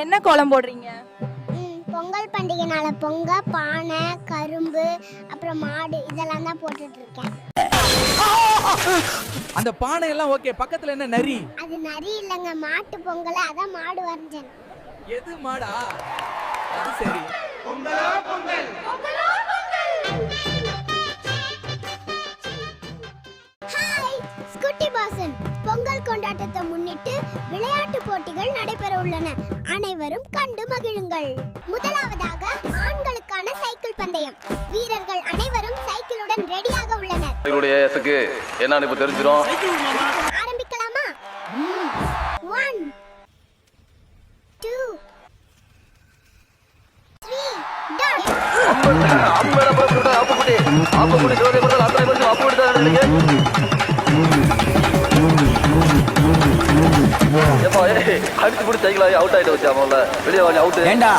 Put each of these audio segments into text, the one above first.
என்ன கோலம் போடுறீங்க? பொங்கல் பண்டிகைனால பொங்க பானை கரும்பு அப்புறம் மாடு இதெல்லாம் தான் போட்டுட்டு இருக்கேன் அந்த பானை எல்லாம் ஓகே. பக்கத்துல என்ன நரி? அது நரி இல்லைங்க மாட்டு பொங்கல். அதான் மாடு வரைஞ்சேன். எது மாடா? அது சரி. ஹாய் கொண்டாட்டத்தை முன்னிட்டு விளையாட்டு போட்டிகள் நடைபெற உள்ளன. அனைவரும் கண்டு மகிழுங்கள். முதலாவதாக ஆண்களுக்கான சைக்கிள் பந்தயம். வீரர்கள் அனைவரும் சைக்கிளுடன் ரெடியாக உள்ளனர். எங்களுடைய எஸ்க்கு என்னன்னு இப்போ தெரிஞ்சிடும் ஆரம்பிக்கலாமா? ஒன் டூ த்ரீ டாட் அடிச்சு பிடிச்சி சைக்கிள் அவுட் ஆயிட்டு வச்சு அவங்கள வெளியே வாங்க அவுட் ஏண்டா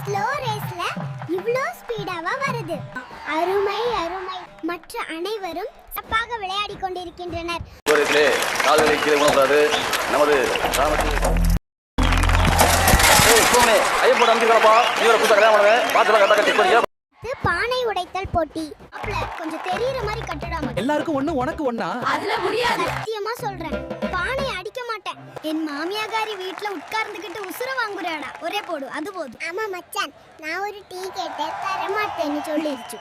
ஸ்லோ ரேஸ்ல இவ்ளோ ஸ்பீடாவா வருது. அருமை அருமை. மற்ற அனைவரும் சிறப்பாக விளையாடி கொண்டிருக்கின்றனர். ஒரே கால்களை கீழே உணக்கூடாது நமது ஐயப்போட அனுப்பிக்கலாம்ப்பா இவரை புதுசாக கல்யாணம் பண்ணுவேன். பார்த்துலாம் கரெக்டாக செக் பண்ணிக்க பானை உடைத்தல் போட்டி. அப்பல கொஞ்சம் தெரியற மாதிரி கட்டடாம. எல்லாருக்கும் ஒண்ணு உனக்கு ஒண்ணா? சத்தியமா சொல்றேன். பானை என் மாமியாகாரி வீட்ல உட்கார்ந்துகிட்டு உசுர வாங்குறாடா. ஒரே போடு அது போதும். ஆமா மச்சான். நான் ஒரு டீ கேட்டேன் தர மாட்டேன்னு சொல்லிருச்சு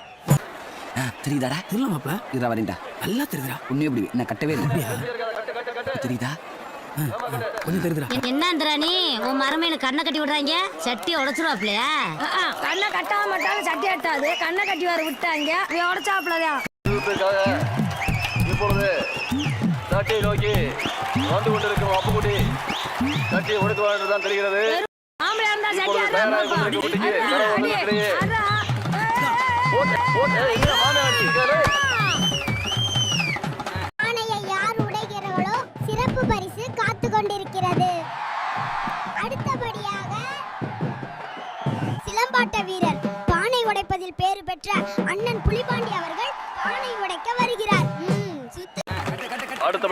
தெரியுதாடா? தெரியல மாப்ள இதா வரேன்டா நல்லா தெரியுதுடா. உன்னை எப்படி நான் கட்டவே இல்லை. தெரியுதா? கொஞ்சம் தெரியுதுடா. என்னன்றா நீ? உன் மரமேனு கண்ணை கட்டி விடுறாங்க. சட்டி உடைச்சிருவாப்லையா கண்ணை கட்டாம மாட்டாலும் சட்டி எட்டாது கண்ணை கட்டி வர விட்டாங்க. உடச்சாப்லதான் இப்பொழுது சட்டியை நோக்கி வந்து கொண்டிருக்கும் அப்புக்குட்டி. வாழ்ந்து தான் தெரிகிறது. சிறப்பு பரிசு காத்து கொண்டிருக்கிறது. அடுத்தபடியாக சிலம்பாட்ட வீரர் பானை உடைப்பதில் பேறு பெற்ற அண்ணன் புலிபாண்டி அவர்கள் பானை உடைக்க வருகிறார். சுத்து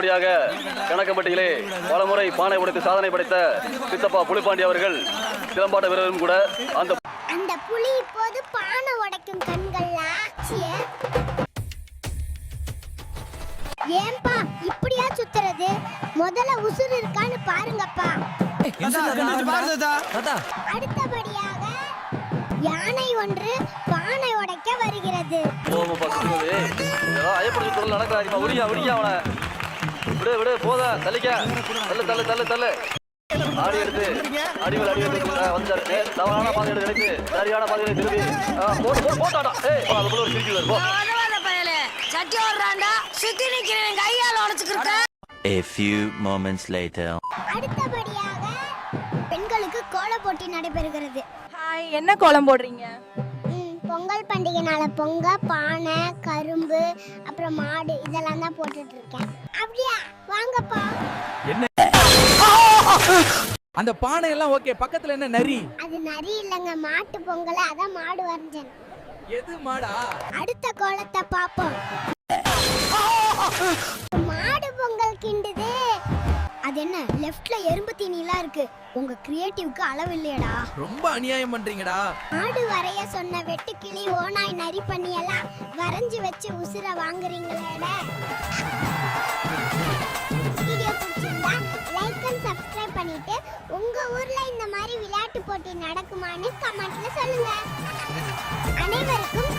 அடுத்தபடியாக கணக்கம்பட்டியிலே பலமுறை பானை உடைத்து சாதனை படைத்த சித்தப்பா புலிப்பாண்டி அவர்கள் சிலம்பாட்ட வீரரும் கூட அந்த அந்த புலி இப்போது பானை உடைக்கும் கண்கள் ஏன்பா இப்படியா சுத்துறது? முதல்ல உசுறு இருக்கான்னு பாருங்கப்பா. அடுத்தபடியாக யானை ஒன்று பானை உடைக்க வருகிறது. அவனை. விடு விடு போத தள்ளிக்க. தள்ளு தள்ளு தள்ளு தள்ளு. ஆடி எடுத்து அடிவில் அடி தவறான பாதை எடுத்து எனக்கு சரியான பாதையில திரும்பி போட்டு போட்டு போட்டாடா. ஏய் அதுக்குள்ள ஒரு உதவாத பயலே. சட்டி ஓடுறாண்டா சுத்தி நிக்கிறேன் கையால உடைச்சுக்கிட்ட. A few moments later. அடுத்தபடியாக பெண்களுக்கு கோல போட்டி நடைபெறுகிறது. ஹாய் என்ன கோலம் போடுறீங்க? பொங்கல் பண்டிகைனால பொங்க பானை கரும்பு அப்புறம் மாடு இதெல்லாம் தான் போட்டுட்டு இருக்கேன் அப்படியா? வாங்கப்பா. அந்த பானை எல்லாம் ஓகே பக்கத்துல என்ன நரி? அது நரி இல்லைங்க மாட்டு பொங்கல் அதான் மாடு வரைஞ்சேன். எது மாடா? அடுத்த கோலத்தை பாப்போம் மாடு பொங்கல் கிண்டுது அது என்ன லெஃப்ட்ல எறும்பு தீனிலாம் இருக்கு. உங்க கிரியேட்டிவ்க்கு அளவு இல்லையடா. ரொம்ப அநியாயம் பண்றீங்கடா. மாடு வரைய சொன்ன வெட்டுக்கிளி ஓனாய் நரி பண்ணி எல்லாம் வரைஞ்சு வச்சு உசுர வாங்குறீங்களேடா. வீடியோ பிடிச்சிருந்தா லைக் அண்ட் சப்ஸ்கிரைப் பண்ணிட்டு உங்க ஊர்ல இந்த மாதிரி விளையாட்டு போட்டி நடக்குமான்னு கமெண்ட்ல சொல்லுங்க. அனைவருக்கும்